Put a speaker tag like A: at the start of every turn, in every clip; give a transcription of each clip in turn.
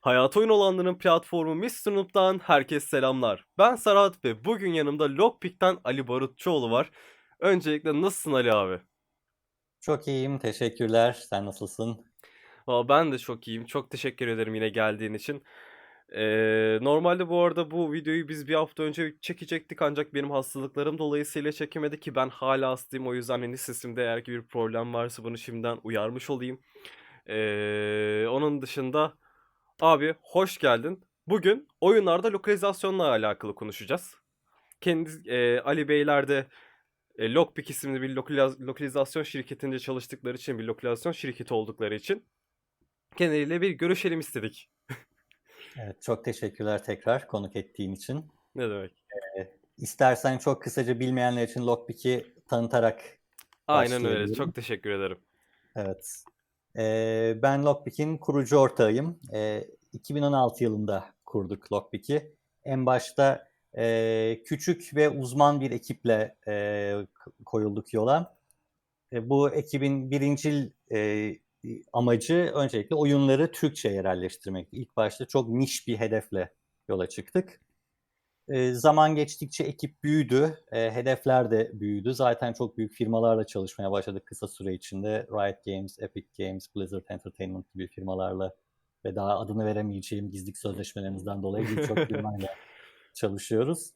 A: Hayat oyun olanların platformu Mr. Noob'dan herkese selamlar. Ben Serhat ve bugün yanımda Lockpick'ten Ali Barutçuoğlu var. Öncelikle nasılsın Ali abi?
B: Çok iyiyim, teşekkürler. Sen nasılsın?
A: Valla ben de çok iyiyim. Çok teşekkür ederim yine geldiğin için. Ee, normalde bu arada bu videoyu biz bir hafta önce çekecektik ancak benim hastalıklarım dolayısıyla çekemedi ki ben hala hastayım. O yüzden hani sesimde eğer ki bir problem varsa bunu şimdiden uyarmış olayım. Ee, onun dışında abi hoş geldin. Bugün oyunlarda lokalizasyonla alakalı konuşacağız. Kendi e, Ali Beyler de e, Lockpick isimli bir lokaliz- lokalizasyon şirketinde çalıştıkları için bir lokalizasyon şirketi oldukları için kendileriyle bir görüşelim istedik.
B: Evet, çok teşekkürler tekrar konuk ettiğin için.
A: Ne demek?
B: İstersen çok kısaca bilmeyenler için Lockpick'i tanıtarak
A: Aynen öyle. Çok teşekkür ederim.
B: Evet. Ben Lockpick'in kurucu ortağıyım. Ee, 2016 yılında kurduk Lockpick'i. En başta küçük ve uzman bir ekiple koyulduk yola. E, bu ekibin birincil amacı öncelikle oyunları Türkçe yerelleştirmek. İlk başta çok niş bir hedefle yola çıktık. E, zaman geçtikçe ekip büyüdü, e, hedefler de büyüdü. Zaten çok büyük firmalarla çalışmaya başladık kısa süre içinde. Riot Games, Epic Games, Blizzard Entertainment gibi firmalarla ve daha adını veremeyeceğim gizlilik sözleşmelerimizden dolayı birçok firmayla çalışıyoruz.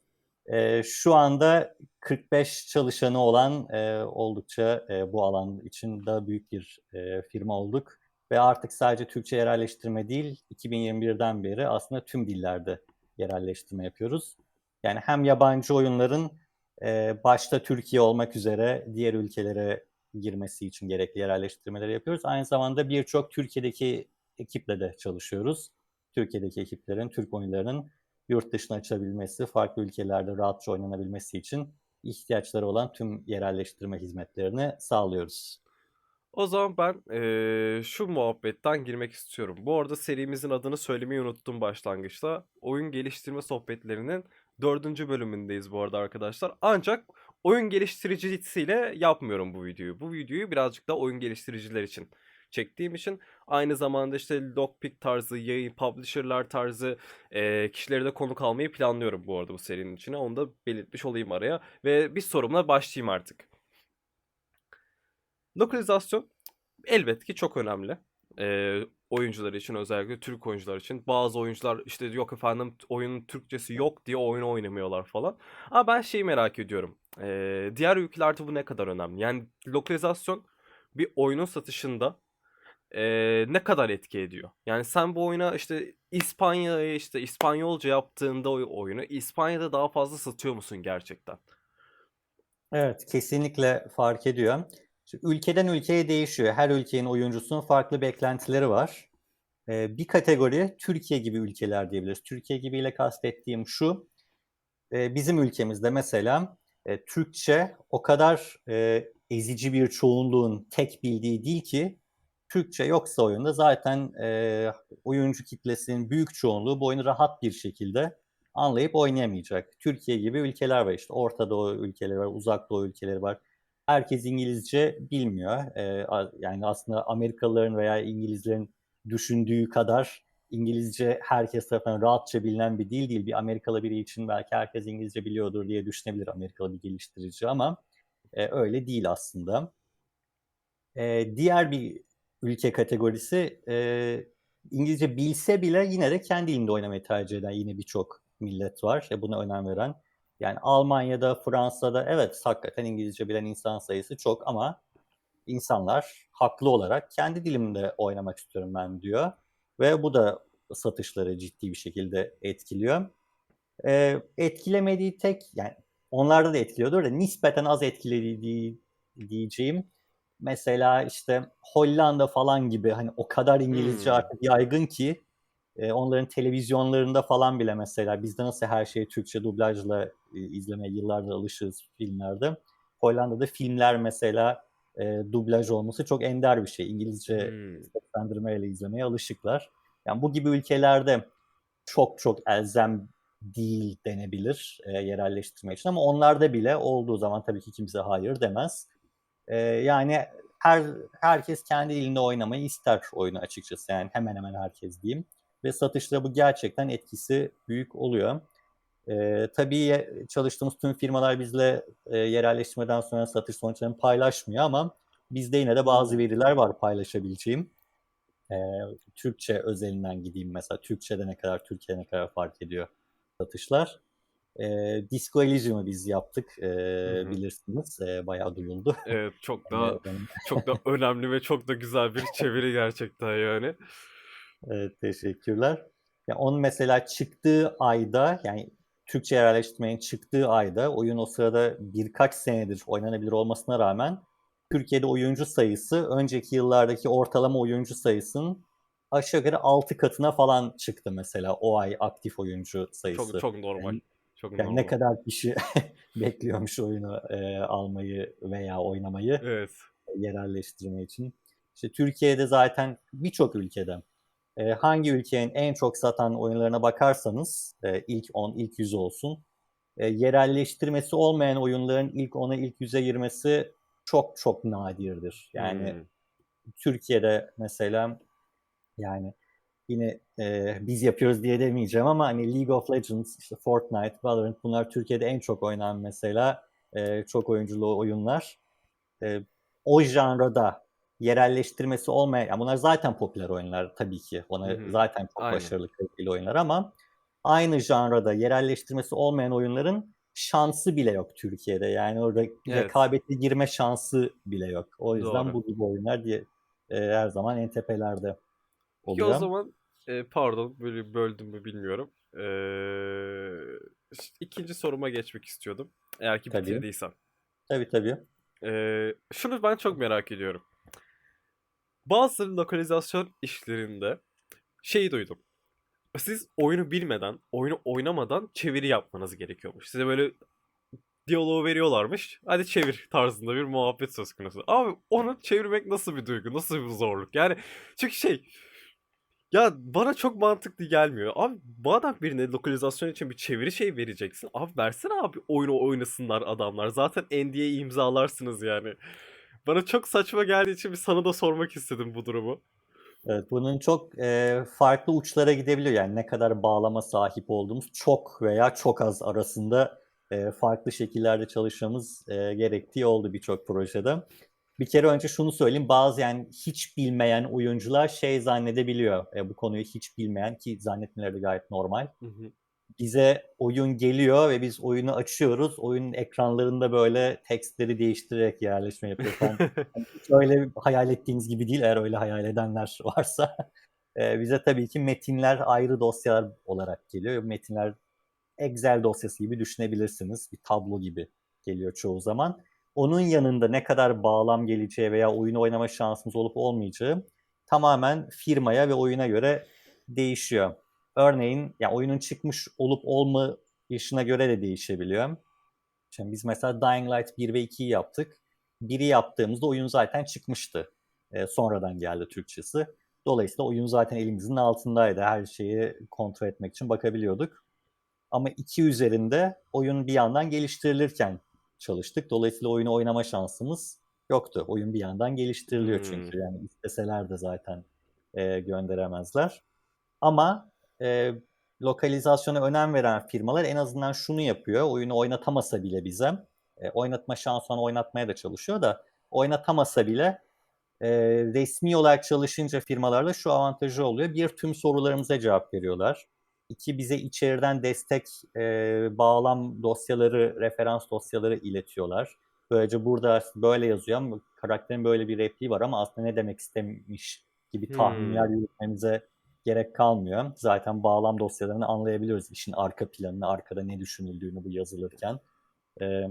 B: E, şu anda 45 çalışanı olan e, oldukça e, bu alan için daha büyük bir e, firma olduk. Ve artık sadece Türkçe yerelleştirme değil, 2021'den beri aslında tüm dillerde yerelleştirme yapıyoruz. Yani hem yabancı oyunların e, başta Türkiye olmak üzere diğer ülkelere girmesi için gerekli yerelleştirmeleri yapıyoruz. Aynı zamanda birçok Türkiye'deki ekiple de çalışıyoruz. Türkiye'deki ekiplerin, Türk oyunlarının yurt dışına açabilmesi, farklı ülkelerde rahatça oynanabilmesi için ihtiyaçları olan tüm yerelleştirme hizmetlerini sağlıyoruz.
A: O zaman ben eee, şu muhabbetten girmek istiyorum. Bu arada serimizin adını söylemeyi unuttum başlangıçta. Oyun geliştirme sohbetlerinin dördüncü bölümündeyiz bu arada arkadaşlar. Ancak oyun geliştiricisiyle yapmıyorum bu videoyu. Bu videoyu birazcık da oyun geliştiriciler için çektiğim için aynı zamanda işte lockpick tarzı, yayın, publisher'lar tarzı eee kişileri de konuk almayı planlıyorum bu arada bu serinin içine. Onu da belirtmiş olayım araya. Ve bir sorumla başlayayım artık. Lokalizasyon elbette ki çok önemli. Ee, oyuncular için özellikle Türk oyuncular için. Bazı oyuncular işte yok efendim oyunun Türkçesi yok diye oyunu oynamıyorlar falan. Ama ben şeyi merak ediyorum. Ee, diğer ülkelerde bu ne kadar önemli? Yani lokalizasyon bir oyunun satışında ee, ne kadar etki ediyor? Yani sen bu oyuna işte İspanya'ya işte İspanyolca yaptığında oyunu İspanya'da daha fazla satıyor musun gerçekten?
B: Evet, kesinlikle fark ediyor. Şimdi ülkeden ülkeye değişiyor. Her ülkenin oyuncusunun farklı beklentileri var. Ee, bir kategori Türkiye gibi ülkeler diyebiliriz. Türkiye gibiyle kastettiğim şu. e, bizim ülkemizde mesela e, Türkçe o kadar e, ezici bir çoğunluğun tek bildiği dil ki Türkçe yoksa oyunda zaten e, oyuncu kitlesinin büyük çoğunluğu bu oyunu rahat bir şekilde anlayıp oynayamayacak. Türkiye gibi ülkeler var işte. Orta Doğu ülkeleri var, Uzak Doğu ülkeleri var. Herkes İngilizce bilmiyor. E, yani aslında Amerikalıların veya İngilizlerin düşündüğü kadar İngilizce herkes tarafından rahatça bilinen bir dil değil. Bir Amerikalı biri için belki herkes İngilizce biliyordur diye düşünebilir Amerikalı bir geliştirici ama e, öyle değil aslında. E, diğer bir ülke kategorisi e, İngilizce bilse bile yine de kendi dilinde oynamayı tercih eden yine birçok millet var. E, buna önem veren. Yani Almanya'da, Fransa'da evet hakikaten İngilizce bilen insan sayısı çok ama insanlar haklı olarak kendi dilimde oynamak istiyorum ben diyor. Ve bu da satışları ciddi bir şekilde etkiliyor. Ee, etkilemediği tek yani onlarda da etkiliyordur da nispeten az etkilediği diyeceğim. Mesela işte Hollanda falan gibi hani o kadar İngilizce
A: Hmm.
B: artık yaygın ki e, onların televizyonlarında falan bile mesela bizde nasıl her şeyi Türkçe dublajla e, izlemeye yıllardır alışığız filmlerde. Hollanda'da filmler mesela e, dublaj olması çok ender bir şey. İngilizce
A: Hmm.
B: seslendirmeyle izlemeye alışıklar. Yani bu gibi ülkelerde çok çok elzem değil denebilir e, yerelleştirme için ama onlarda bile olduğu zaman tabii ki kimse hayır demez. E, yani her herkes kendi dilinde oynamayı ister oyunu açıkçası yani hemen hemen herkes diyeyim. Ve satışta bu gerçekten etkisi büyük oluyor. Ee, tabii çalıştığımız tüm firmalar bizle e, yerelleştirmeden sonra satış sonuçlarını paylaşmıyor ama bizde yine de bazı veriler var paylaşabileceğim. Ee, Türkçe özelinden gideyim mesela. Türkçe'de ne kadar, Türkiye'de ne kadar fark ediyor satışlar. Ee, Disco Elysium'u biz yaptık.
A: Hı.
B: bilirsiniz. Ee, bayağı duyuldu.
A: Evet çok
B: Ee,
A: da çok da önemli ve çok da güzel bir çeviri gerçekten yani.
B: Evet, teşekkürler. Ya onun mesela çıktığı ayda yani Türkçe yerleştirmenin çıktığı ayda oyun o sırada birkaç senedir oynanabilir olmasına rağmen Türkiye'de oyuncu sayısı önceki yıllardaki ortalama oyuncu sayısının aşağı yukarı 6 katına falan çıktı mesela o ay aktif oyuncu sayısı.
A: Çok çok normal.
B: Yani-
A: Çok
B: Yani
A: normal.
B: ne kadar kişi bekliyormuş oyunu e, almayı veya oynamayı
A: Evet.
B: yerelleştirme için. İşte Türkiye'de zaten birçok ülkede e, hangi ülkenin en çok satan oyunlarına bakarsanız e, ilk 10, ilk 100 olsun. E, yerelleştirmesi olmayan oyunların ilk 10'a, ilk 100'e girmesi çok çok nadirdir. Yani
A: Hmm.
B: Türkiye'de mesela yani yine e, biz yapıyoruz diye demeyeceğim ama hani League of Legends, işte Fortnite, Valorant bunlar Türkiye'de en çok oynanan mesela e, çok oyunculu oyunlar. E, o janrada yerelleştirmesi olmayan, yani bunlar zaten popüler oyunlar tabii ki. Ona
A: Hı hı.
B: zaten çok
A: Aynen.
B: başarılı kaliteli oyunlar ama aynı janrada yerelleştirmesi olmayan oyunların şansı bile yok Türkiye'de. Yani orada
A: Evet.
B: rekabete girme şansı bile yok. O yüzden
A: Doğru.
B: bu gibi oyunlar diye e, her zaman en tepelerde oluyor.
A: o zaman e, pardon böyle böldüm mü bilmiyorum. Ş- ikinci soruma geçmek istiyordum. Eğer ki
B: Tabii.
A: bitirdiysen.
B: Tabii tabii.
A: Ee, şunu ben çok merak ediyorum. Bazı lokalizasyon işlerinde şeyi duydum. Siz oyunu bilmeden, oyunu oynamadan çeviri yapmanız gerekiyormuş. Size böyle diyaloğu veriyorlarmış. Hadi çevir tarzında bir muhabbet söz konusu. Abi onu çevirmek nasıl bir duygu, nasıl bir zorluk? Yani çünkü şey ya bana çok mantıklı gelmiyor. Abi madem birine lokalizasyon için bir çeviri şey vereceksin. Abi versene abi oyunu oynasınlar adamlar. Zaten NDA imzalarsınız yani. Bana çok saçma geldiği için bir sana da sormak istedim bu durumu.
B: Evet, bunun çok e, farklı uçlara gidebiliyor. Yani ne kadar bağlama sahip olduğumuz çok veya çok az arasında e, farklı şekillerde çalışmamız e, gerektiği oldu birçok projede. Bir kere önce şunu söyleyeyim. Bazı yani hiç bilmeyen oyuncular şey zannedebiliyor. E, bu konuyu hiç bilmeyen ki zannetmeleri de gayet normal.
A: Hı hı.
B: Bize oyun geliyor ve biz oyunu açıyoruz. Oyunun ekranlarında böyle tekstleri değiştirerek yerleşme yapıyor. Yani hiç öyle hayal ettiğiniz gibi değil eğer öyle hayal edenler varsa. Ee, bize tabii ki metinler ayrı dosyalar olarak geliyor. Metinler Excel dosyası gibi düşünebilirsiniz. Bir tablo gibi geliyor çoğu zaman. Onun yanında ne kadar bağlam geleceği veya oyunu oynama şansımız olup olmayacağı tamamen firmaya ve oyuna göre değişiyor. Örneğin ya oyunun çıkmış olup olmayışına göre de değişebiliyor. Şimdi biz mesela Dying Light 1 ve 2'yi yaptık. Biri yaptığımızda oyun zaten çıkmıştı. Ee, sonradan geldi Türkçesi. Dolayısıyla oyun zaten elimizin altındaydı. Her şeyi kontrol etmek için bakabiliyorduk. Ama iki üzerinde oyun bir yandan geliştirilirken çalıştık. Dolayısıyla oyunu oynama şansımız yoktu. Oyun bir yandan geliştiriliyor
A: Hmm.
B: çünkü. Yani isteseler de zaten e, gönderemezler. Ama e, lokalizasyona önem veren firmalar en azından şunu yapıyor. Oyunu oynatamasa bile bize, e, oynatma şansını oynatmaya da çalışıyor da oynatamasa bile e, resmi olarak çalışınca firmalarda şu avantajı oluyor. Bir, tüm sorularımıza cevap veriyorlar. İki, bize içeriden destek e, bağlam dosyaları, referans dosyaları iletiyorlar. Böylece burada böyle yazıyor ama karakterin böyle bir repliği var ama aslında ne demek istemiş gibi tahminler yürütmemize gerek kalmıyor. Zaten bağlam dosyalarını anlayabiliyoruz işin arka planını, arkada ne düşünüldüğünü bu yazılırken. Ee,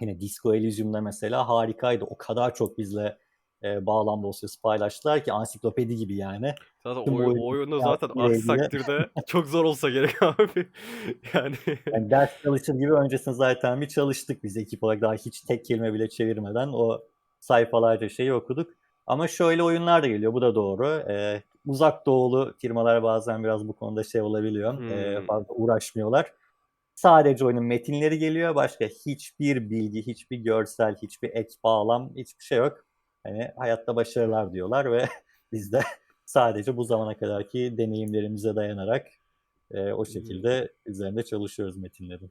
B: yine Disco Elysium'da mesela harikaydı. O kadar çok bizle e, bağlam dosyası paylaştılar ki ansiklopedi gibi yani.
A: Zaten
B: Tüm
A: oyun,
B: oyun-
A: oyunu zaten aksi takdirde çok zor olsa gerek abi. Yani
B: yani ders çalışır gibi öncesinde zaten bir çalıştık biz ekip olarak daha hiç tek kelime bile çevirmeden o sayfalarca şeyi okuduk. Ama şöyle oyunlar da geliyor bu da doğru. Ee, uzak doğulu firmalar bazen biraz bu konuda şey olabiliyor. Ee,
A: Hmm.
B: fazla uğraşmıyorlar. Sadece oyunun metinleri geliyor. Başka hiçbir bilgi, hiçbir görsel, hiçbir ek bağlam, hiçbir şey yok. Hani hayatta başarılar diyorlar ve biz de Sadece bu zamana kadarki deneyimlerimize dayanarak e, o şekilde üzerinde çalışıyoruz metinlerin.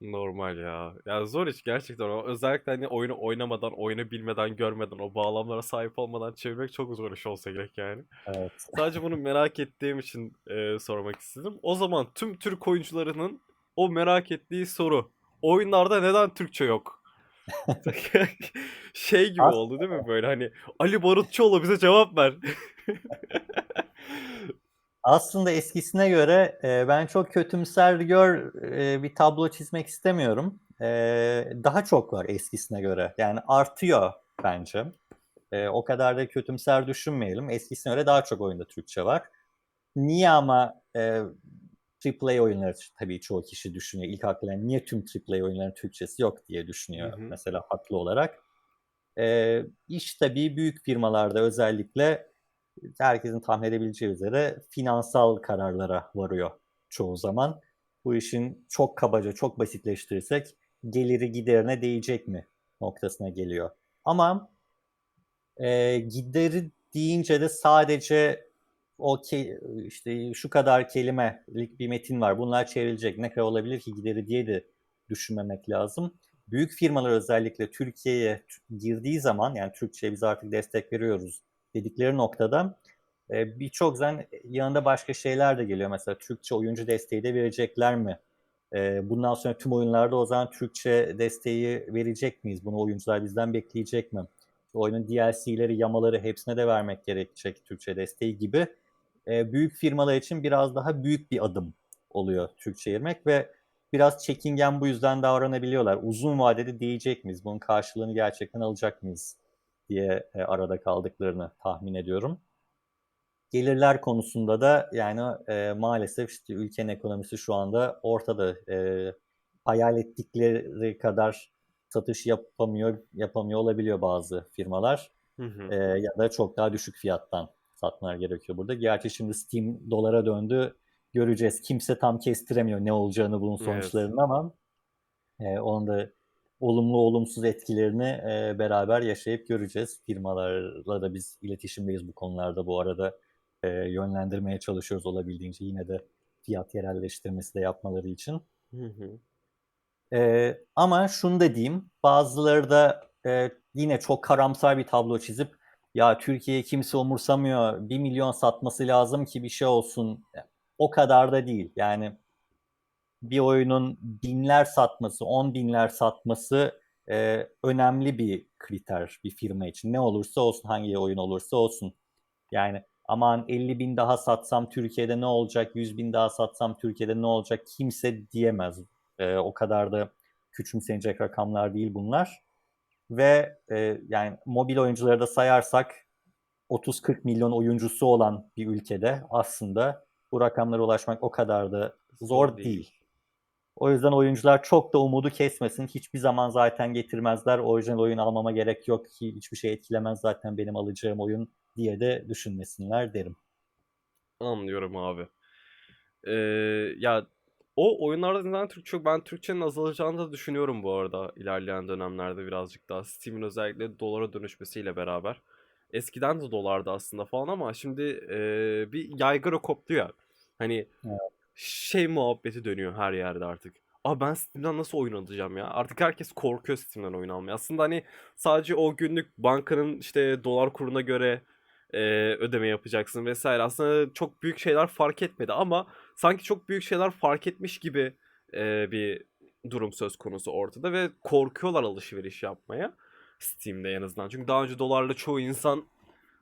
A: Normal ya. Ya zor iş gerçekten. O özellikle hani oyunu oynamadan, oyunu bilmeden, görmeden, o bağlamlara sahip olmadan çevirmek çok zor iş olsa gerek yani.
B: Evet.
A: Sadece bunu merak ettiğim için e, sormak istedim. O zaman tüm Türk oyuncularının o merak ettiği soru. Oyunlarda neden Türkçe yok? şey gibi oldu değil mi böyle hani Ali Barutçuoğlu bize cevap ver.
B: Aslında eskisine göre e, ben çok kötümser gör e, bir tablo çizmek istemiyorum. E, daha çok var eskisine göre. Yani artıyor bence. E, o kadar da kötümser düşünmeyelim. Eskisine göre daha çok oyunda Türkçe var. Niye ama e, AAA oyunları tabii çoğu kişi düşünüyor. İlk aklına niye tüm AAA oyunların Türkçesi yok diye düşünüyor
A: Hı hı.
B: mesela haklı olarak. E, iş tabii büyük firmalarda özellikle herkesin tahmin edebileceği üzere finansal kararlara varıyor çoğu zaman. Bu işin çok kabaca, çok basitleştirirsek geliri giderine değecek mi noktasına geliyor. Ama e, gideri deyince de sadece o ke- işte şu kadar kelimelik bir metin var. Bunlar çevrilecek. Ne kadar olabilir ki gideri diye de düşünmemek lazım. Büyük firmalar özellikle Türkiye'ye girdiği zaman yani Türkçe'ye biz artık destek veriyoruz dedikleri noktada e, birçok zaman yanında başka şeyler de geliyor. Mesela Türkçe oyuncu desteği de verecekler mi? E, bundan sonra tüm oyunlarda o zaman Türkçe desteği verecek miyiz? Bunu oyuncular bizden bekleyecek mi? Oyunun DLC'leri, yamaları hepsine de vermek gerekecek Türkçe desteği gibi. E, büyük firmalar için biraz daha büyük bir adım oluyor Türkçe girmek ve biraz çekingen bu yüzden davranabiliyorlar. Uzun vadede diyecek miyiz? Bunun karşılığını gerçekten alacak mıyız? Diye e, arada kaldıklarını tahmin ediyorum. Gelirler konusunda da yani e, maalesef işte ülkenin ekonomisi şu anda ortada. E, hayal ettikleri kadar satış yapamıyor yapamıyor olabiliyor bazı firmalar.
A: Hı hı.
B: E, ya da çok daha düşük fiyattan satmalar gerekiyor burada. Gerçi şimdi Steam dolara döndü. Göreceğiz. Kimse tam kestiremiyor ne olacağını bunun
A: Evet.
B: sonuçlarını ama e, onun da olumlu olumsuz etkilerini e, beraber yaşayıp göreceğiz. Firmalarla da biz iletişimdeyiz bu konularda bu arada e, yönlendirmeye çalışıyoruz olabildiğince yine de fiyat yerelleştirmesi de yapmaları için.
A: Hı hı.
B: E, ama şunu da diyeyim bazıları da e, yine çok karamsar bir tablo çizip ya Türkiye'ye kimse umursamıyor 1 milyon satması lazım ki bir şey olsun o kadar da değil yani bir oyunun binler satması, on binler satması e, önemli bir kriter bir firma için. Ne olursa olsun, hangi oyun olursa olsun. Yani aman 50 bin daha satsam Türkiye'de ne olacak, 100 bin daha satsam Türkiye'de ne olacak kimse diyemez. E, o kadar da küçümsenecek rakamlar değil bunlar. Ve e, yani mobil oyuncuları da sayarsak 30-40 milyon oyuncusu olan bir ülkede aslında bu rakamlara ulaşmak o kadar da zor değil. O yüzden oyuncular çok da umudu kesmesin. Hiçbir zaman zaten getirmezler. Orijinal oyun almama gerek yok ki hiçbir şey etkilemez zaten benim alacağım oyun diye de düşünmesinler derim.
A: Anlıyorum abi. Ee, ya o oyunlarda neden Türkçe ben Türkçenin azalacağını da düşünüyorum bu arada ilerleyen dönemlerde birazcık daha Steam'in özellikle dolara dönüşmesiyle beraber. Eskiden de dolardı aslında falan ama şimdi ee, bir yaygara koptu ya. Hani
B: Evet.
A: Şey muhabbeti dönüyor her yerde artık. Aa ben Steam'den nasıl oyun alacağım ya? Artık herkes korkuyor Steam'den oyun almaya. Aslında hani sadece o günlük bankanın işte dolar kuruna göre e, ödeme yapacaksın vesaire. Aslında çok büyük şeyler fark etmedi ama sanki çok büyük şeyler fark etmiş gibi e, bir durum söz konusu ortada ve korkuyorlar alışveriş yapmaya. Steam'de en azından. Çünkü daha önce dolarla çoğu insan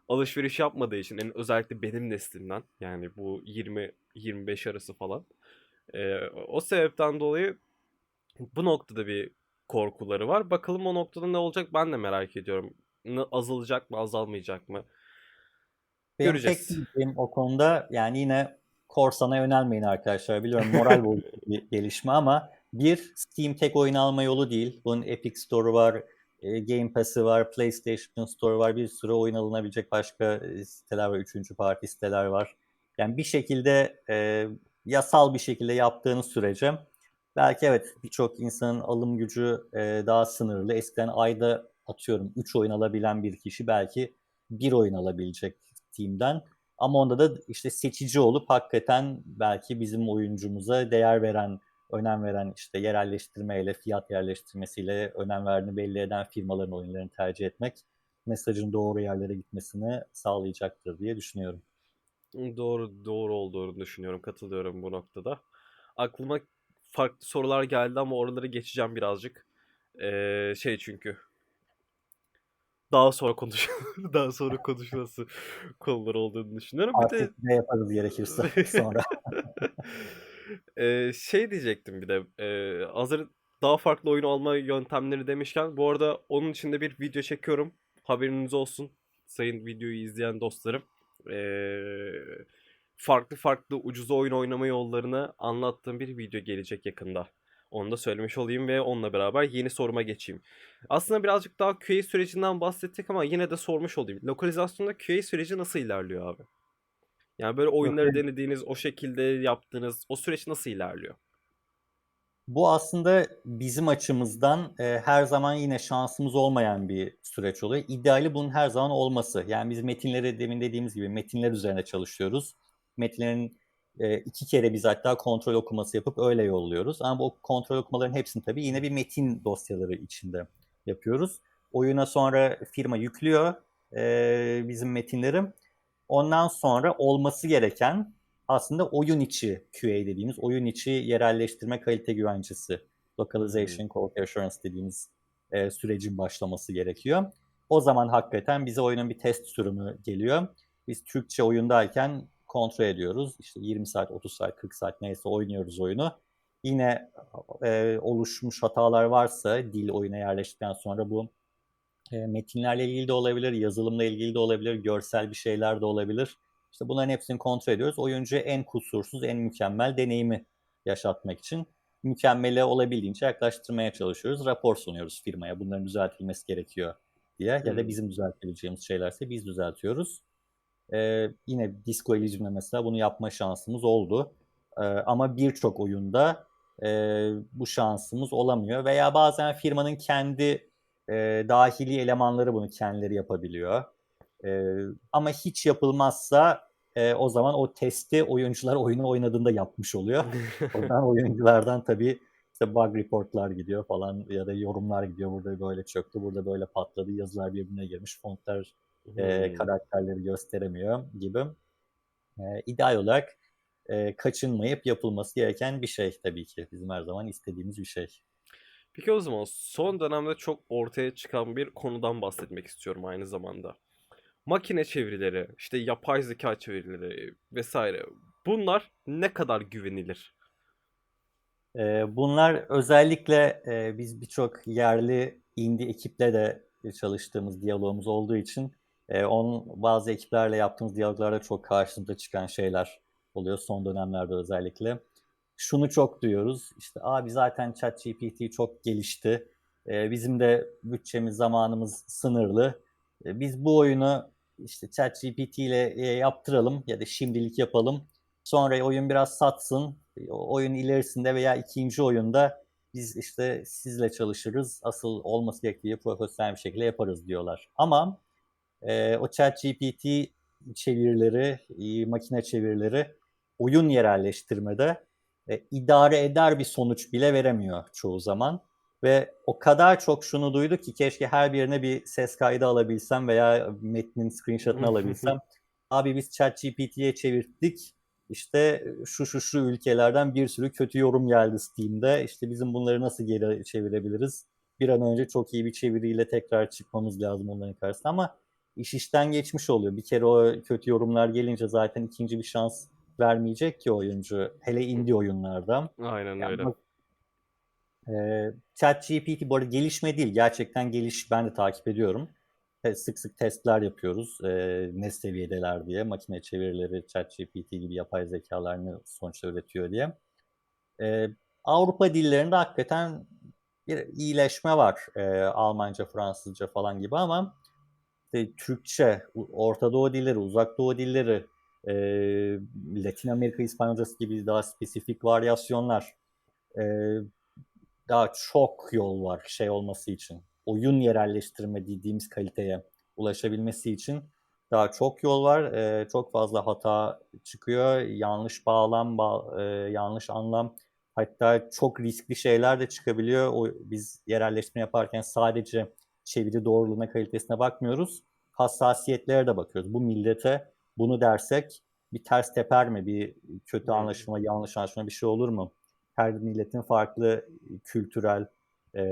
A: alışveriş yapmadığı için en özellikle benim neslimden yani bu 20-25 arası falan. E, o sebepten dolayı bu noktada bir korkuları var. Bakalım o noktada ne olacak ben de merak ediyorum. Azalacak mı azalmayacak mı?
B: Benim
A: Göreceğiz.
B: tek o konuda yani yine Korsan'a yönelmeyin arkadaşlar. Biliyorum moral bir gelişme ama bir Steam tek oyun alma yolu değil. Bunun Epic Store'u var, e, Game Pass'ı var, PlayStation Store var. Bir sürü oyun alınabilecek başka e, siteler var. Üçüncü parti siteler var. Yani bir şekilde e, yasal bir şekilde yaptığınız sürece belki evet birçok insanın alım gücü e, daha sınırlı. Eskiden ayda atıyorum 3 oyun alabilen bir kişi belki bir oyun alabilecek Steam'den. Ama onda da işte seçici olup hakikaten belki bizim oyuncumuza değer veren, önem veren işte yerelleştirmeyle, fiyat yerleştirmesiyle önem verdiğini belli eden firmaların oyunlarını tercih etmek mesajın doğru yerlere gitmesini sağlayacaktır diye düşünüyorum.
A: Doğru doğru olduğunu düşünüyorum. Katılıyorum bu noktada. Aklıma farklı sorular geldi ama oraları geçeceğim birazcık. Ee, şey çünkü daha sonra konuş daha sonra konuşması konular olduğunu düşünüyorum. Bir de
B: Artık ne yaparız gerekirse sonra.
A: Ee, şey diyecektim bir de ee, hazır daha farklı oyun alma yöntemleri demişken bu arada onun için de bir video çekiyorum. Haberiniz olsun sayın videoyu izleyen dostlarım. Ee, farklı farklı ucuz oyun oynama yollarını anlattığım bir video gelecek yakında. Onu da söylemiş olayım ve onunla beraber yeni soruma geçeyim. Aslında birazcık daha QA sürecinden bahsettik ama yine de sormuş olayım. Lokalizasyonda QA süreci nasıl ilerliyor abi? Yani böyle oyunları
B: Lokal-
A: denediğiniz, o şekilde yaptığınız o süreç nasıl ilerliyor?
B: Bu aslında bizim açımızdan e, her zaman yine şansımız olmayan bir süreç oluyor. İdeali bunun her zaman olması. Yani biz metinleri demin dediğimiz gibi metinler üzerine çalışıyoruz. Metinlerin e, iki kere biz hatta kontrol okuması yapıp öyle yolluyoruz. Ama bu kontrol okumaların hepsini tabii yine bir metin dosyaları içinde yapıyoruz. Oyuna sonra firma yüklüyor e, bizim metinleri. Ondan sonra olması gereken aslında oyun içi QA dediğimiz oyun içi yerelleştirme kalite güvencesi, localization quality assurance dediğimiz e, sürecin başlaması gerekiyor. O zaman hakikaten bize oyunun bir test sürümü geliyor. Biz Türkçe oyundayken kontrol ediyoruz. İşte 20 saat, 30 saat, 40 saat neyse oynuyoruz oyunu. Yine e, oluşmuş hatalar varsa dil oyuna yerleştikten sonra bu e, metinlerle ilgili de olabilir, yazılımla ilgili de olabilir, görsel bir şeyler de olabilir. İşte bunların hepsini kontrol ediyoruz. Oyuncuya en kusursuz, en mükemmel deneyimi yaşatmak için mükemmele olabildiğince yaklaştırmaya çalışıyoruz. Rapor sunuyoruz firmaya. Bunların düzeltilmesi gerekiyor diye. Ya da
A: Hmm.
B: bizim düzeltebileceğimiz şeylerse biz düzeltiyoruz. Ee, yine Disco Elysium'da mesela bunu yapma şansımız oldu. Ee, ama birçok oyunda e, bu şansımız olamıyor. Veya bazen firmanın kendi e, dahili elemanları bunu kendileri yapabiliyor. E, ama hiç yapılmazsa e, o zaman o testi oyuncular oyunu oynadığında yapmış oluyor. Oradan oyunculardan tabii işte bug reportlar gidiyor falan ya da yorumlar gidiyor. Burada böyle çöktü, burada böyle patladı, yazılar birbirine girmiş, fontlar e, karakterleri gösteremiyor gibi. E, ideal olarak e, kaçınmayıp yapılması gereken bir şey tabii ki. Bizim her zaman istediğimiz bir şey.
A: Peki o zaman son dönemde çok ortaya çıkan bir konudan bahsetmek istiyorum aynı zamanda. Makine çevirileri, işte yapay zeka çevirileri vesaire. Bunlar ne kadar güvenilir?
B: Ee, Bunlar özellikle e, biz birçok yerli indie ekiple de çalıştığımız diyalogumuz olduğu için e, onun bazı ekiplerle yaptığımız diyaloglarda çok karşımıza çıkan şeyler oluyor son dönemlerde özellikle. Şunu çok duyuyoruz. İşte abi zaten ChatGPT çok gelişti. E, bizim de bütçemiz, zamanımız sınırlı. E, biz bu oyunu işte ChatGPT ile e, yaptıralım ya da şimdilik yapalım. Sonra oyun biraz satsın. Oyun ilerisinde veya ikinci oyunda biz işte sizle çalışırız. Asıl olması gerektiği profesyonel bir şekilde yaparız diyorlar. Ama e, o ChatGPT çevirileri, e, makine çevirileri oyun yerelleştirmede e, idare eder bir sonuç bile veremiyor çoğu zaman. Ve o kadar çok şunu duyduk ki keşke her birine bir ses kaydı alabilsem veya metnin screenshot'ını alabilsem. Abi biz ChatGPT'ye çevirdik. İşte şu şu şu ülkelerden bir sürü kötü yorum geldi Steam'de. İşte bizim bunları nasıl geri çevirebiliriz? Bir an önce çok iyi bir çeviriyle tekrar çıkmamız lazım onların karşısına ama iş işten geçmiş oluyor. Bir kere o kötü yorumlar gelince zaten ikinci bir şans vermeyecek ki oyuncu. Hele indie oyunlarda.
A: Aynen
B: Yani
A: öyle.
B: e, ChatGPT bu arada gelişme değil. Gerçekten geliş ben de takip ediyorum. E, Sık sık testler yapıyoruz. E, ne seviyedeler diye. Makine çevirileri, ChatGPT gibi yapay zekalar ne sonuçlar üretiyor diye. E, Avrupa dillerinde hakikaten bir iyileşme var. E, Almanca, Fransızca falan gibi ama işte Türkçe, Orta Doğu dilleri, Uzak Doğu dilleri, e, Latin Amerika İspanyolcası gibi daha spesifik varyasyonlar. E, daha çok yol var şey olması için. Oyun yerelleştirme dediğimiz kaliteye ulaşabilmesi için Daha çok yol var. Ee, çok fazla hata çıkıyor. Yanlış bağlam, ba- e, yanlış anlam. Hatta çok riskli şeyler de çıkabiliyor. O, biz yerelleştirme yaparken sadece çeviri doğruluğuna, kalitesine bakmıyoruz. Hassasiyetlere de bakıyoruz. Bu millete bunu dersek bir ters teper mi? Bir kötü anlaşılma, yanlış anlaşılma bir şey olur mu? Her milletin farklı kültürel, e,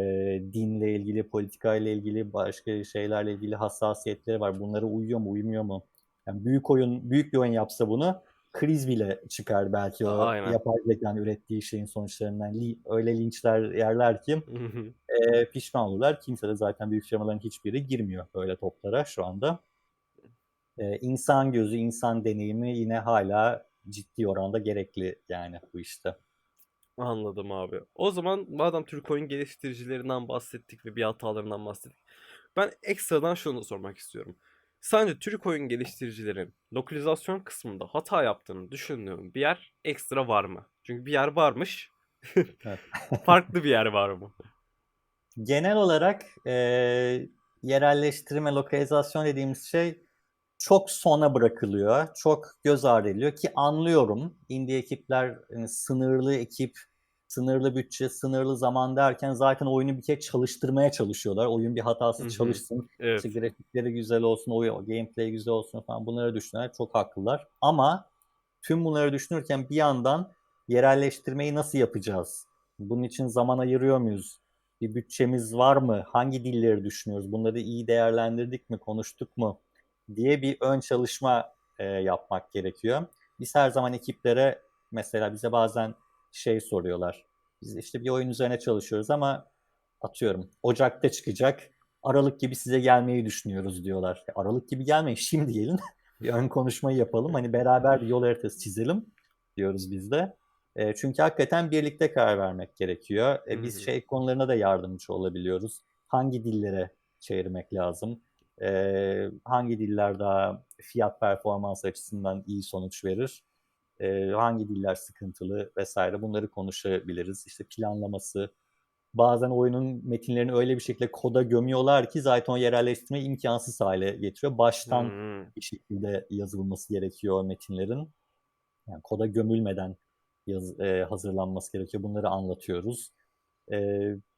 B: dinle ilgili, politika ile ilgili, başka şeylerle ilgili hassasiyetleri var. Bunlara uyuyor mu, uymuyor mu? Yani büyük oyun, büyük bir oyun yapsa bunu kriz bile çıkar belki o
A: Aynen.
B: yapay zekanın ürettiği şeyin sonuçlarından. Öyle linçler yerler ki e, pişman olurlar. Kimse de zaten büyük firmaların hiçbiri girmiyor böyle toplara şu anda. E, insan gözü, insan deneyimi yine hala ciddi oranda gerekli yani bu işte.
A: Anladım abi. O zaman madem Türk oyun geliştiricilerinden bahsettik ve bir hatalarından bahsettik. Ben ekstradan şunu da sormak istiyorum. Sence Türk oyun geliştiricilerin lokalizasyon kısmında hata yaptığını düşündüğün bir yer ekstra var mı? Çünkü bir yer varmış. Farklı bir yer var mı?
B: Genel olarak e, yerelleştirme, lokalizasyon dediğimiz şey çok sona bırakılıyor. Çok göz ardı ediliyor ki anlıyorum. Indie ekipler hani sınırlı ekip, sınırlı bütçe, sınırlı zaman derken zaten oyunu bir kere çalıştırmaya çalışıyorlar. Oyun bir hatasız
A: hı.
B: çalışsın.
A: Evet.
B: İşte grafikleri güzel olsun, oyun, gameplay güzel olsun falan bunları düşünüyorlar. Çok haklılar. Ama tüm bunları düşünürken bir yandan yerelleştirmeyi nasıl yapacağız? Bunun için zaman ayırıyor muyuz? Bir bütçemiz var mı? Hangi dilleri düşünüyoruz? Bunları iyi değerlendirdik mi? Konuştuk mu? Diye bir ön çalışma e, yapmak gerekiyor. Biz her zaman ekiplere mesela bize bazen şey soruyorlar. Biz işte bir oyun üzerine çalışıyoruz ama atıyorum Ocak'ta çıkacak. Aralık gibi size gelmeyi düşünüyoruz diyorlar. Aralık gibi gelmeyin şimdi gelin. bir ön konuşmayı yapalım. Hani beraber bir yol haritası çizelim diyoruz biz de. E, çünkü hakikaten birlikte karar vermek gerekiyor. E, biz şey konularına da yardımcı olabiliyoruz. Hangi dillere çevirmek lazım? E, hangi diller daha fiyat performans açısından iyi sonuç verir? E, hangi diller sıkıntılı vesaire bunları konuşabiliriz. İşte planlaması, bazen oyunun metinlerini öyle bir şekilde koda gömüyorlar ki zaten o yerelleştirme imkansız hale getiriyor. Baştan
A: Hmm.
B: bir şekilde yazılması gerekiyor metinlerin. Yani koda gömülmeden yaz, e, hazırlanması gerekiyor. Bunları anlatıyoruz. E,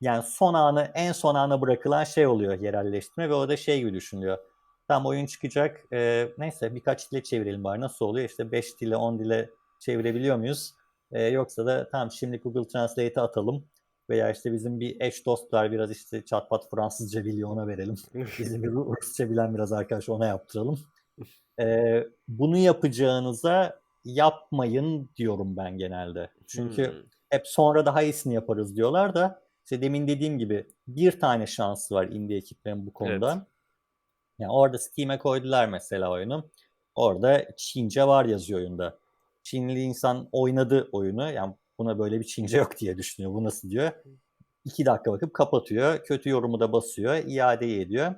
B: yani son anı, en son ana bırakılan şey oluyor yerelleştirme ve orada şey gibi düşünülüyor. Tam oyun çıkacak. e, neyse birkaç dile çevirelim bari. Nasıl oluyor? İşte 5 dile 10 dile çevirebiliyor muyuz? E, yoksa da tamam şimdi Google Translate'e atalım. Veya işte bizim bir eş dost var biraz işte çatpat Fransızca biliyor ona verelim. Bizim bir Rusça bilen biraz arkadaş ona yaptıralım. Ee, bunu yapacağınıza yapmayın diyorum ben genelde. Çünkü
A: Hmm.
B: Hep sonra daha iyisini yaparız diyorlar da işte demin dediğim gibi bir tane şansı var indie ekiplerin bu konuda.
A: Evet.
B: Yani orada Steam'e koydular mesela oyunu. Orada Çince var yazıyor oyunda. Çinli insan oynadı oyunu. Yani buna böyle bir Çince yok diye düşünüyor. Bu nasıl diyor? İki dakika bakıp kapatıyor. Kötü yorumu da basıyor. iadeyi ediyor.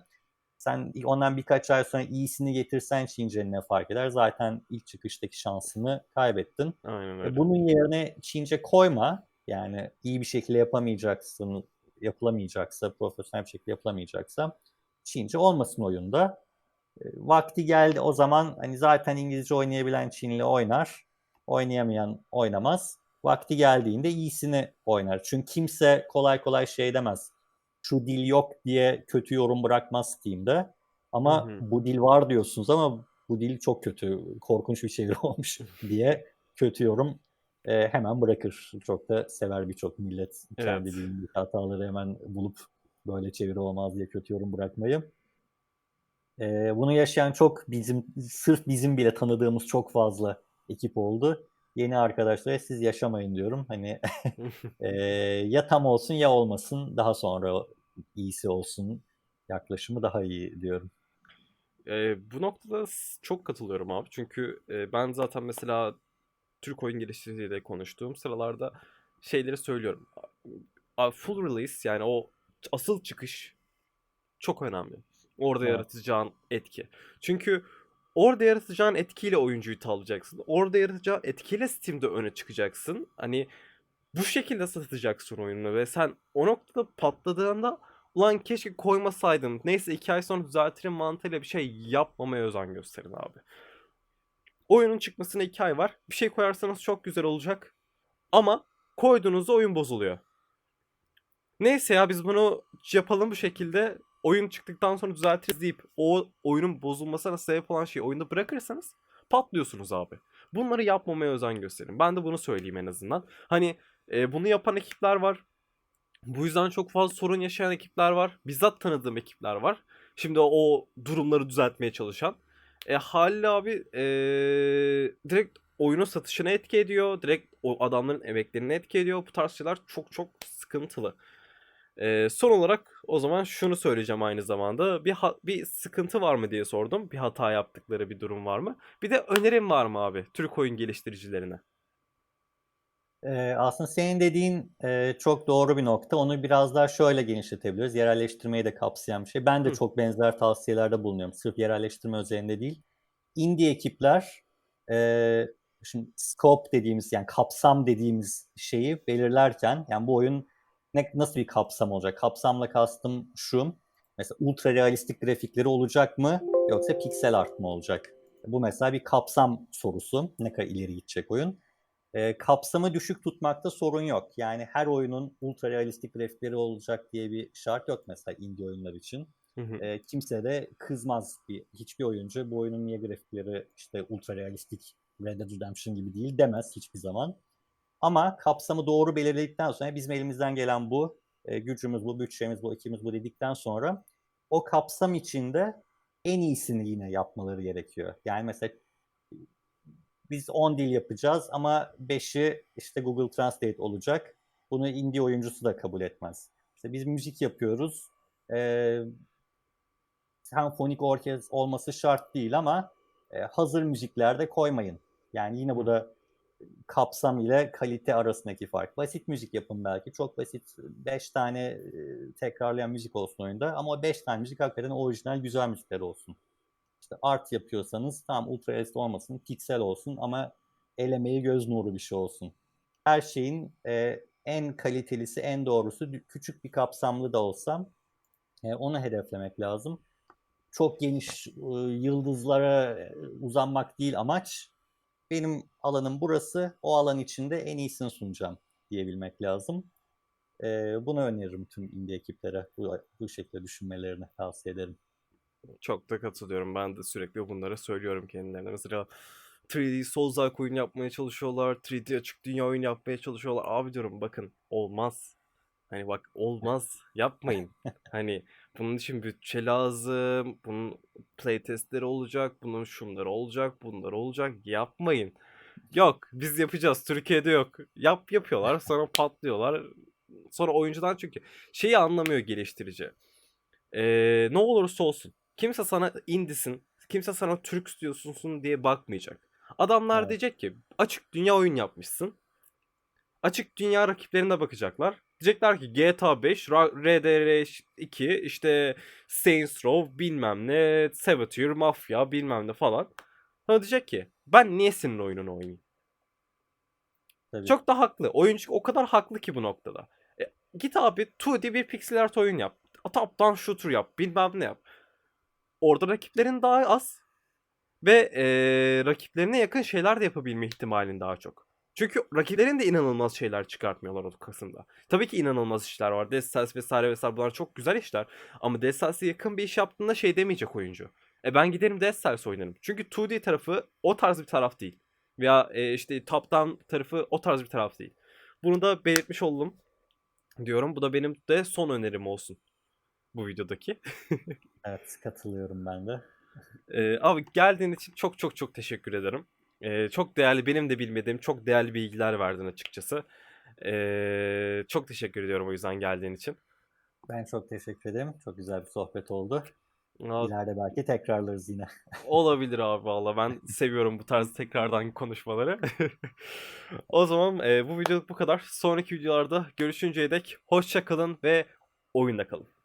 B: Sen ondan birkaç ay sonra iyisini getirsen Çince'nin ne fark eder? Zaten ilk çıkıştaki şansını kaybettin.
A: Aynen
B: E,
A: öyle.
B: Bunun yerine Çince koyma. Yani iyi bir şekilde yapamayacaksın, yapılamayacaksa, profesyonel bir şekilde yapılamayacaksa Çince olmasın oyunda. E, Vakti geldi o zaman hani zaten İngilizce oynayabilen Çinli oynar. Oynayamayan oynamaz. Vakti geldiğinde iyisini oynar. Çünkü kimse kolay kolay şey demez. Şu dil yok diye kötü yorum bırakmaz Steam'de. Ama
A: Hı hı.
B: bu dil var diyorsunuz ama bu dil çok kötü, korkunç bir çeviri olmuş diye kötü yorum e, hemen bırakır. Çok da sever birçok millet kendi
A: Evet.
B: dilindeki hataları hemen bulup böyle çeviri olmaz diye kötü yorum bırakmayı. E, bunu yaşayan çok bizim, sırf bizim bile tanıdığımız çok fazla ekip oldu. Yeni arkadaşlara siz yaşamayın diyorum. Hani e, ya tam olsun ya olmasın daha sonra iyisi olsun yaklaşımı daha iyi diyorum.
A: Ee, bu noktada çok katılıyorum abi. Çünkü e, ben zaten mesela Türk oyun geliştiriciyle konuştuğum sıralarda şeyleri söylüyorum. A- Full release yani o asıl çıkış çok önemli. Orada
B: Evet.
A: yaratacağın etki. Çünkü orada yaratacağın etkiyle oyuncuyu tavlayacaksın. Orada yaratacağın etkiyle Steam'de öne çıkacaksın. Hani bu şekilde satacaksın oyununu ve sen o noktada patladığında Ulan keşke koymasaydım. Neyse iki ay sonra düzeltirim mantığıyla bir şey yapmamaya özen gösterin abi. Oyunun çıkmasına iki ay var. Bir şey koyarsanız çok güzel olacak. Ama koyduğunuzda oyun bozuluyor. Neyse ya biz bunu yapalım bu şekilde. Oyun çıktıktan sonra düzeltiriz deyip o oyunun bozulmasına sebep olan şeyi oyunda bırakırsanız patlıyorsunuz abi. Bunları yapmamaya özen gösterin. Ben de bunu söyleyeyim en azından. Hani e, bunu yapan ekipler var. Bu yüzden çok fazla sorun yaşayan ekipler var. Bizzat tanıdığım ekipler var. Şimdi o durumları düzeltmeye çalışan. E, Halil abi e, direkt oyunun satışına etki ediyor. Direkt o adamların emeklerini etki ediyor. Bu tarz şeyler çok çok sıkıntılı. E, son olarak o zaman şunu söyleyeceğim aynı zamanda. Bir bir sıkıntı var mı diye sordum. Bir hata yaptıkları bir durum var mı? Bir de önerim var mı abi Türk oyun geliştiricilerine?
B: Ee, aslında senin dediğin e, çok doğru bir nokta. Onu biraz daha şöyle genişletebiliriz. Yerelleştirmeyi de kapsayan bir şey. Ben de
A: Hı.
B: çok benzer tavsiyelerde bulunuyorum. Sırf yerelleştirme üzerinde değil. Indie ekipler e, şimdi scope dediğimiz yani kapsam dediğimiz şeyi belirlerken yani bu oyun ne, nasıl bir kapsam olacak? Kapsamla kastım şu. Mesela ultra realistik grafikleri olacak mı yoksa piksel art mı olacak? Bu mesela bir kapsam sorusu. Ne kadar ileri gidecek oyun? E, kapsamı düşük tutmakta sorun yok. Yani her oyunun ultra realistik grafikleri olacak diye bir şart yok mesela indie oyunlar için.
A: Hı hı.
B: E, kimse de kızmaz bir hiçbir oyuncu bu oyunun niye grafikleri işte ultra realistik Red Dead Redemption gibi değil demez hiçbir zaman. Ama kapsamı doğru belirledikten sonra bizim elimizden gelen bu, e, gücümüz bu, bütçemiz bu, ekibimiz bu dedikten sonra o kapsam içinde en iyisini yine yapmaları gerekiyor. Yani mesela biz 10 dil yapacağız ama 5'i işte Google Translate olacak. Bunu indie oyuncusu da kabul etmez. İşte biz müzik yapıyoruz. Ee, senfonik orkest olması şart değil ama e, hazır müziklerde koymayın. Yani yine bu da kapsam ile kalite arasındaki fark. Basit müzik yapın belki. Çok basit 5 tane e, tekrarlayan müzik olsun oyunda ama o 5 tane müzik hakikaten orijinal güzel müzikler olsun. İşte art yapıyorsanız tam ultra realist olmasın, piksel olsun ama el emeği göz nuru bir şey olsun. Her şeyin e, en kalitelisi, en doğrusu küçük bir kapsamlı da olsa e, onu hedeflemek lazım. Çok geniş e, yıldızlara e, uzanmak değil amaç. Benim alanım burası, o alan içinde en iyisini sunacağım diyebilmek lazım. E, bunu öneririm tüm indie ekiplere. Bu, bu şekilde düşünmelerini tavsiye ederim.
A: Çok da katılıyorum. Ben de sürekli bunları söylüyorum kendilerine. Mesela 3D Souls-like oyun yapmaya çalışıyorlar. 3D açık dünya oyun yapmaya çalışıyorlar. Abi diyorum bakın olmaz. Hani bak olmaz. Yapmayın. Hani bunun için bütçe lazım. Bunun playtestleri olacak. Bunun şunları olacak. Bunlar olacak. Yapmayın. Yok biz yapacağız. Türkiye'de yok. Yap yapıyorlar. Sonra patlıyorlar. Sonra oyuncudan çünkü şeyi anlamıyor geliştirici. Ee, ne olursa olsun. Kimse sana indisin, kimse sana Türk stüdyosusun diye bakmayacak. Adamlar
B: Evet.
A: diyecek ki açık dünya oyun yapmışsın. Açık dünya rakiplerine bakacaklar. Diyecekler ki GTA 5, Ra- RDR2, işte Saints Row bilmem ne, Saboteur, Mafya bilmem ne falan. Sonra diyecek ki ben niye senin oyununu oynayayım?
B: Tabii.
A: Çok da haklı. Oyuncu o kadar haklı ki bu noktada. E, git abi 2D bir pixel art oyun yap. Top-down shooter yap. Bilmem ne yap. Orada rakiplerin daha az. Ve e, rakiplerine yakın şeyler de yapabilme ihtimalin daha çok. Çünkü rakiplerin de inanılmaz şeyler çıkartmıyorlar o kısımda. Tabii ki inanılmaz işler var. Dead Cells vesaire vesaire bunlar çok güzel işler. Ama Cells'e yakın bir iş yaptığında şey demeyecek oyuncu. E ben giderim Cells oynarım. Çünkü 2D tarafı o tarz bir taraf değil. Veya e, işte top down tarafı o tarz bir taraf değil. Bunu da belirtmiş oldum diyorum. Bu da benim de son önerim olsun bu videodaki.
B: Evet, katılıyorum ben de.
A: Ee, abi geldiğin için çok çok çok teşekkür ederim. Ee, çok değerli benim de bilmediğim çok değerli bilgiler verdin açıkçası. Ee, çok teşekkür ediyorum o yüzden geldiğin için.
B: Ben çok teşekkür ederim. Çok güzel bir sohbet oldu.
A: Aa,
B: İleride belki tekrarlarız yine.
A: olabilir abi valla ben seviyorum bu tarz tekrardan konuşmaları. o zaman e, bu videoluk bu kadar. Sonraki videolarda görüşünceye dek hoşça kalın ve oyunda kalın.